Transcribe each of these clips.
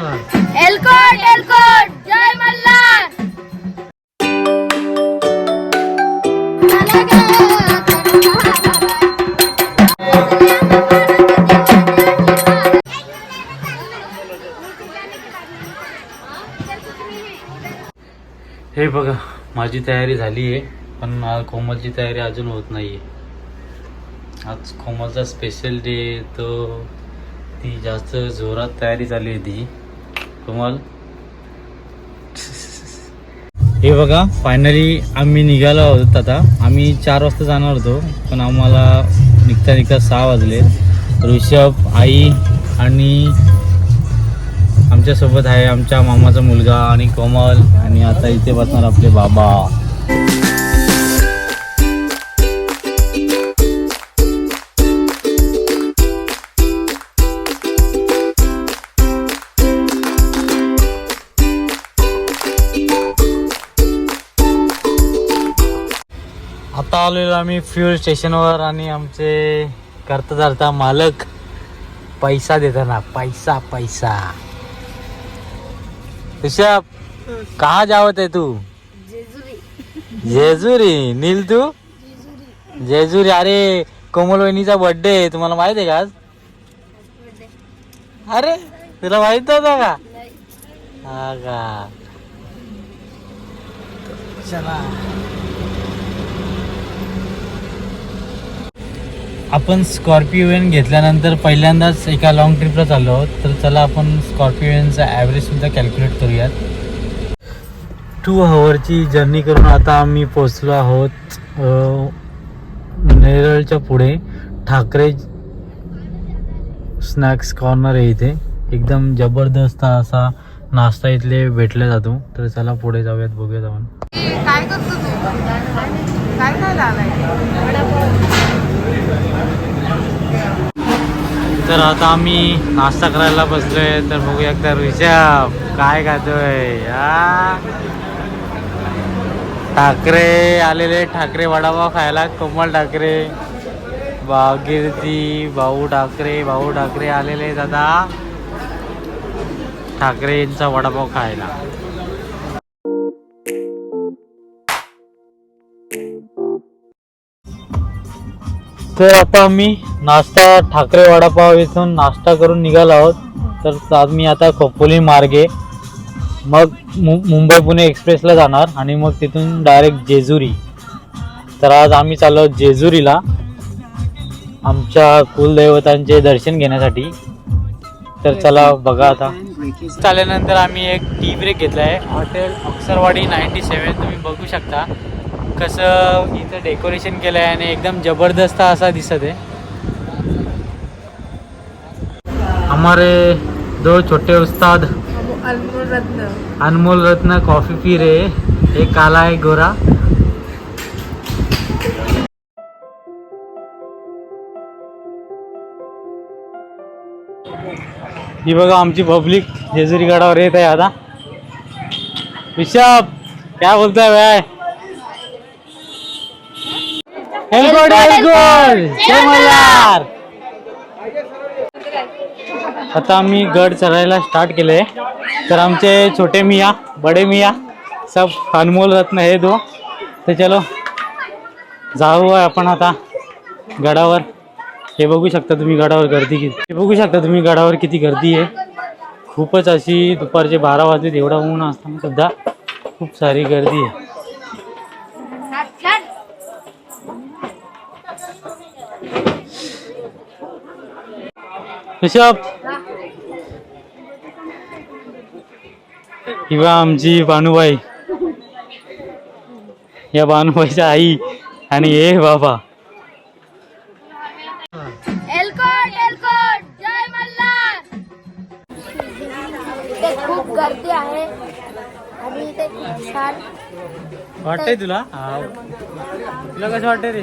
एलकोट एलकोट जय मल्हार हे बघा माझी तयारी झाली आहे पण कोमलची तयारी अजून होत नाही आहे आज कोमलचा स्पेशल डे तो ती जास्त जोरात तयारी झाली आहे ती कोमल. हे बघा फायनली आम्ही निघालो आहोत आता. आम्ही चार वाजता जाणार होतो पण आम्हाला निघता निघता सहा वाजले. ऋषभ आई आणि आमच्यासोबत आहे आमच्या मामाचा मुलगा आणि कोमल. आणि आता इथे बसणार आपले बाबा. आता आलेलो आम्ही फ्युएल स्टेशनवर आणि आमचे करता धरता मालक पैसा देताना पैसा पैसा. ऋषभ कहा जावत आहे तू? जेजुरी. नील तू? जेजुरी. अरे कोमल वहिनीचा बर्थडे आहे तुम्हाला माहीत आहे का आज? अरे तुला माहीत नव्हता का? हा का? चला. आपण स्कॉर्पिओन घेतल्यानंतर पहिल्यांदाच एका लॉंग ट्रिपला चाललो आहोत. तर चला आपण स्कॉर्पिओनचा ॲव्हरेज कॅल्क्युलेट करूयात. टू हवरची जर्नी करून आता आम्ही पोचलो आहोत नेरळच्या पुढे ठाकरे स्नॅक्स कॉर्नर आहे इथे. एकदम जबरदस्त असा नाश्ता इथले भेटला जातो. तर चला पुढे जाऊयात बघूयात आपण. काय करतो तू? काय तर आता आम्ही नाश्ता करायला बसलोय. तर बघूया तर ऋषभ काय खातोय. ठाकरे आलेले. ठाकरे वडापाव खायला. कोमल ठाकरे भागीरथी भाऊ ठाकरे भाऊ ठाकरे आलेले दादा ठाकरेंचा वडापाव खायला. तर आता आम्ही नाश्ता ठाकरे वडापाव इथून नाश्ता करून निघालो आहोत. तर आम्ही आता खोपोली मार्गे मग मु- मुंबई पुणे एक्सप्रेसला जाणार आणि मग तिथून डायरेक्ट जेजुरी. तर आज आम्ही चाललो आहोत जेजुरीला आमच्या कुलदैवतांचे दर्शन घेण्यासाठी. तर चला बघा आता. चालल्यानंतर आम्ही एक टी ब्रेक घेतला आहे हॉटेल अक्सरवाडी नाईन्टी सेवन तुम्ही बघू शकता. कसं इथं डेकोरेशन केलं आहे आणि एकदम जबरदस्त असा दिसत आहे. हमारे दो छोटे उस्ताद अनमोल रत्न. अनमोल रत्न कॉफी पी हैं। एक काला है गोरा. ही बघा आमची पब्लिक जेजुरी गडावर येत आहे आता. ऋषभ काय बोलताय बाय हेलगोड हेलगोड जय मल्हार आता आम्ही गड चढायला स्टार्ट केले. तर आमचे छोटे मिया बडे मिया सब अनमोल रत्न हे दो. तर चलो जाऊ आपण आता गडावर. हे बघू शकता तुम्ही गडावर गर्दी किती. हे बघू शकता तुम्ही गडावर किती गर्दी आहे. खूपच अशी दुपारचे बारा वाजलेत एवढा ऊन असताना सुद्धा खूप सारी गर्दी आहे. ऋषभ। किंवा आमची बानुबाई। या बानुबाईच्या आई आणि हे बाबा। एलकोट एलकोट जय मल्हार। इथे खूप गर्दी आहे आणि इथे खूप छान वाटतंय तुला? हा. तुला कसं वाटतंय रे?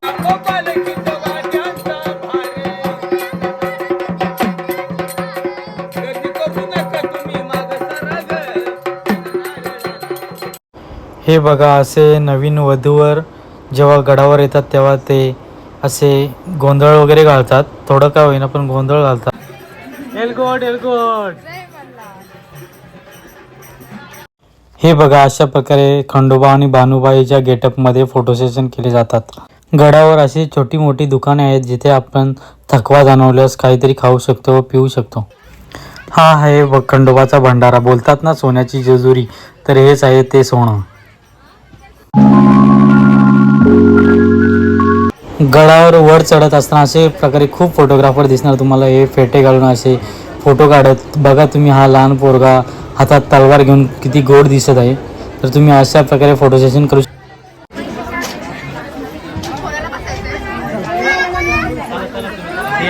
हे बघा असे नवीन वधूवर जेव्हा गडावर येतात तेव्हा ते असे गोंधळ वगैरे घालतात. थोडं का होईना पण गोंधळ घालतात. एलगोट एलगोट. हे बघा अशा प्रकारे खंडोबा आणि भानुबाईच्या गेटअपमध्ये फोटो सेशन केले जातात. गडावर अशी छोटी मोठी दुकाने आहेत जिथे आपण थकवा जाणवल्यास काहीतरी खाऊ शकतो व पिऊ शकतो. हा आहे खंडोबाचा भंडारा. बोलतात ना सोन्याची जेजुरी. तर हेच आहे ते सोनं. गडावर वर चढत असताना असे प्रकारे खूप फोटोग्राफर दिसणार. तुम्हाला हे फेटे घालून असे फोटो काढत. बघा तुम्ही हा लहान पोरगा हातात तलवार घेऊन किती गोड दिसत आहे. तर तुम्ही अशा प्रकारे फोटो सेशन करू शकता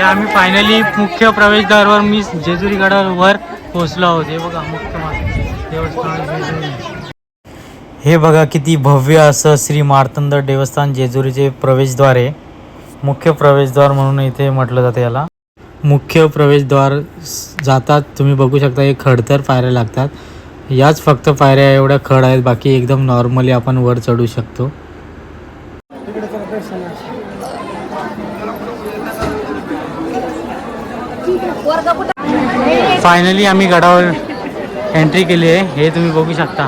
आम्ही फायनली मुख्य प्रवेशद्वारावर मी जेजुरी गडावर पोहोचलो आहोत. हे बघा मुख्य देवस्थान हे बघा किती भव्य असं श्री मार्तंड देवस्थान जेजुरीचे प्रवेशद्वार आहे. मुख्य प्रवेशद्वार म्हणून इथे म्हटलं जातं याला. मुख्य प्रवेशद्वार जातात तुम्ही बघू शकता हे खडतर पायऱ्या लागतात. याच फक्त पायऱ्या एवढ्या खड आहेत बाकी एकदम नॉर्मली आपण वर चढू शकतो. फायनली आम्ही गडावर एंट्री केली आहे. हे तुम्ही बघू शकता.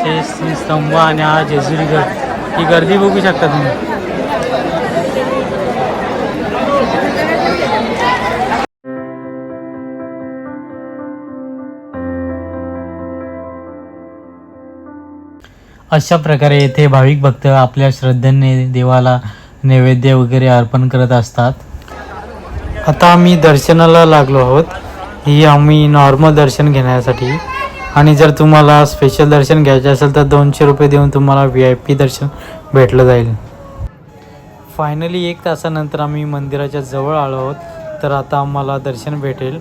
हे श्री स्तंभ आणि हा जेजुरी गड ही गर्दी बघू शकता तुम्ही. अशा प्रकारे येथे भाविक भक्त आपल्या श्रद्धेने देवाला नैवेद्य वगैरे अर्पण करत असतात. आता आम्ही दर्शनाला लागलो आहोत. ही आम्ही नॉर्मल दर्शन घेण्यासाठी. आणि जर तुम्हाला स्पेशल दर्शन घ्यायचे असेल तर दोनशे रुपये देऊन तुम्हाला व्ही आय पी दर्शन भेटलं जाईल. फायनली एक तासानंतर आम्ही मंदिराच्या जवळ आलो आहोत. तर आता आम्हाला दर्शन भेटेल.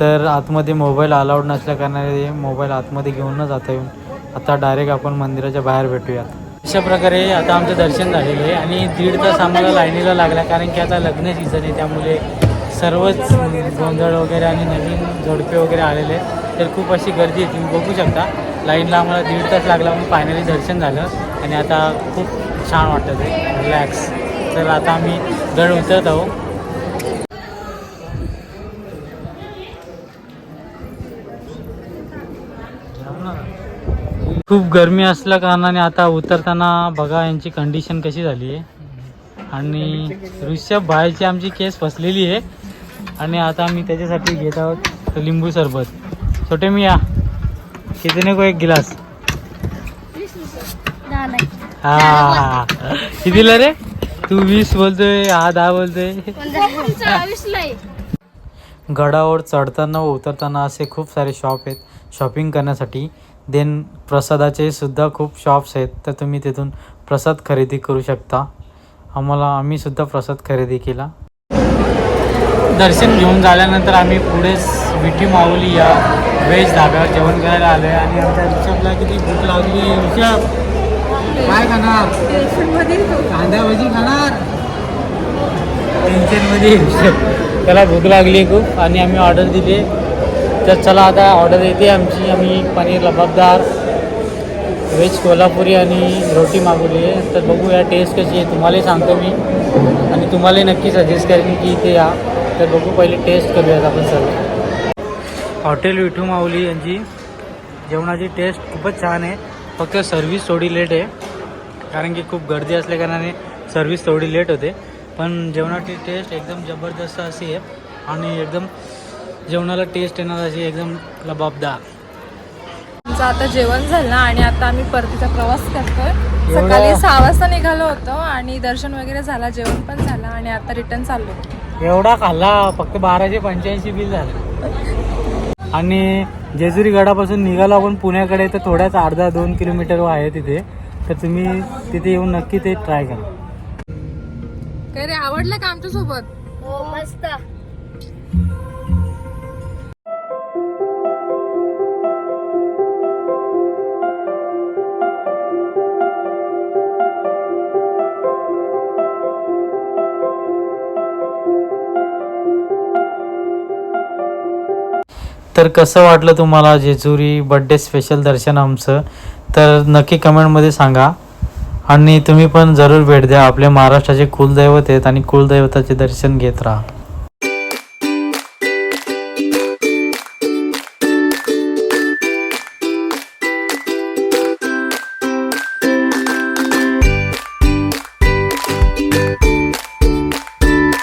तर आतमध्ये मोबाईल अलाउड नसल्या कारणाने मोबाईल आतमध्ये घेऊन न जाता येऊन आता डायरेक्ट आपण मंदिराच्या बाहेर भेटूयात. अशा प्रकारे आता आमचं दर्शन झालेलं आहे आणि दीड तास आम्हाला लाईनीला लागला कारण की आता लग्न सीझन आहे त्यामुळे सर्वच गोंधळ वगैरे आणि नवीन जोडपे वगैरे आलेले आहेत. तर खूप अशी गर्दी आहे तुम्ही बघू शकता. लाईनला आम्हाला दीड तास लागला पण फायनली दर्शन झालं. आणि आता खूप छान वाटतं ते. रिलॅक्स तर आता आम्ही गड उतरत आहोत. खूप गरमी असल्या कारणाने आता उतरताना बघा यांची कंडिशन कशी झाली आहे. आणि ऋषभ भाईची आमची केस फसलेली आहे. आणि आता आम्ही त्याच्यासाठी घेत आहोत लिंबू सरबत. छोटे मी या कितीने को एक गिलास? हा. कितीला रे? तू वीस बोलतोय हा दहा बोलतोय. गडावर चढताना व उतरताना असे खूप सारे शॉप आहेत. शॉपिंग करण्यासाठी देन प्रसादाचे सुद्धा खूप शॉप्स आहेत. तर तुम्ही तिथून प्रसाद खरेदी करू शकता. आम्हाला आम्ही सुद्धा प्रसाद खरेदी केला. दर्शन घेऊन झाल्यानंतर आम्ही पुढे विठी माऊली या व्हेज धाब्यावर जेवण करायला आलो आहे आणि आमच्या ऋषभला किती भूक लागली. ऋषभ काय खाणार? कांदा भजी खाणार? टेन्शनमध्ये ऋषभ त्याला भूक लागली खूप आणि आम्ही ऑर्डर दिली. तर चला आता ऑर्डर येते आमची. आम्ही पनीर लबाबदार व्हेज कोल्हापुरी आणि रोटी मागवली आहे. तर बघूया टेस्ट कशी आहे. तुम्हालाही सांगतो मी. आणि तुम्हालाही नक्की सजेस्ट करेन की इथे या. तर बघू पहिले टेस्ट करूयात आपण सर्व. हॉटेल विठू माऊली यांची जेवणाची टेस्ट खूपच छान आहे. फक्त सर्विस थोडी लेट आहे. कारण की खूप गर्दी असल्या कारणाने सर्विस थोडी लेट होते. पण जेवणाची टेस्ट एकदम जबरदस्त अशी आहे. आणि एकदम जेवणाला टेस्ट येणार अशी एकदम लबाबदार आमचं आता जेवण झालं आणि आता आम्ही परतीचा प्रवास करतोय. सकाळी सहा वाजता निघालो होतो आणि दर्शन वगैरे झाला जेवण पण झालं आणि आता रिटर्न चाललो. एवढा खाल्ला फक्त बाराशे पंच्याऐंशी बिल झालं. आणि जेजुरी गडापासून निघालो आपण पुण्याकडे तर थोड्याच अर्धा दोन किलोमीटर आहे तिथे. तर तुम्ही तिथे येऊन नक्की ते ट्राय करा. काय रे आवडलं का आमच्यासोबत हो मस्त. तर कसं वाटलं तुम्हाला जेजुरी बड्डे स्पेशल दर्शन आमचं? तर नक्की कमेंटमध्ये सांगा. आणि तुम्ही पण जरूर भेट द्या. आपल्या महाराष्ट्राचे कुलदैवत आहेत आणि कुलदैवताचे दर्शन घेत राहा.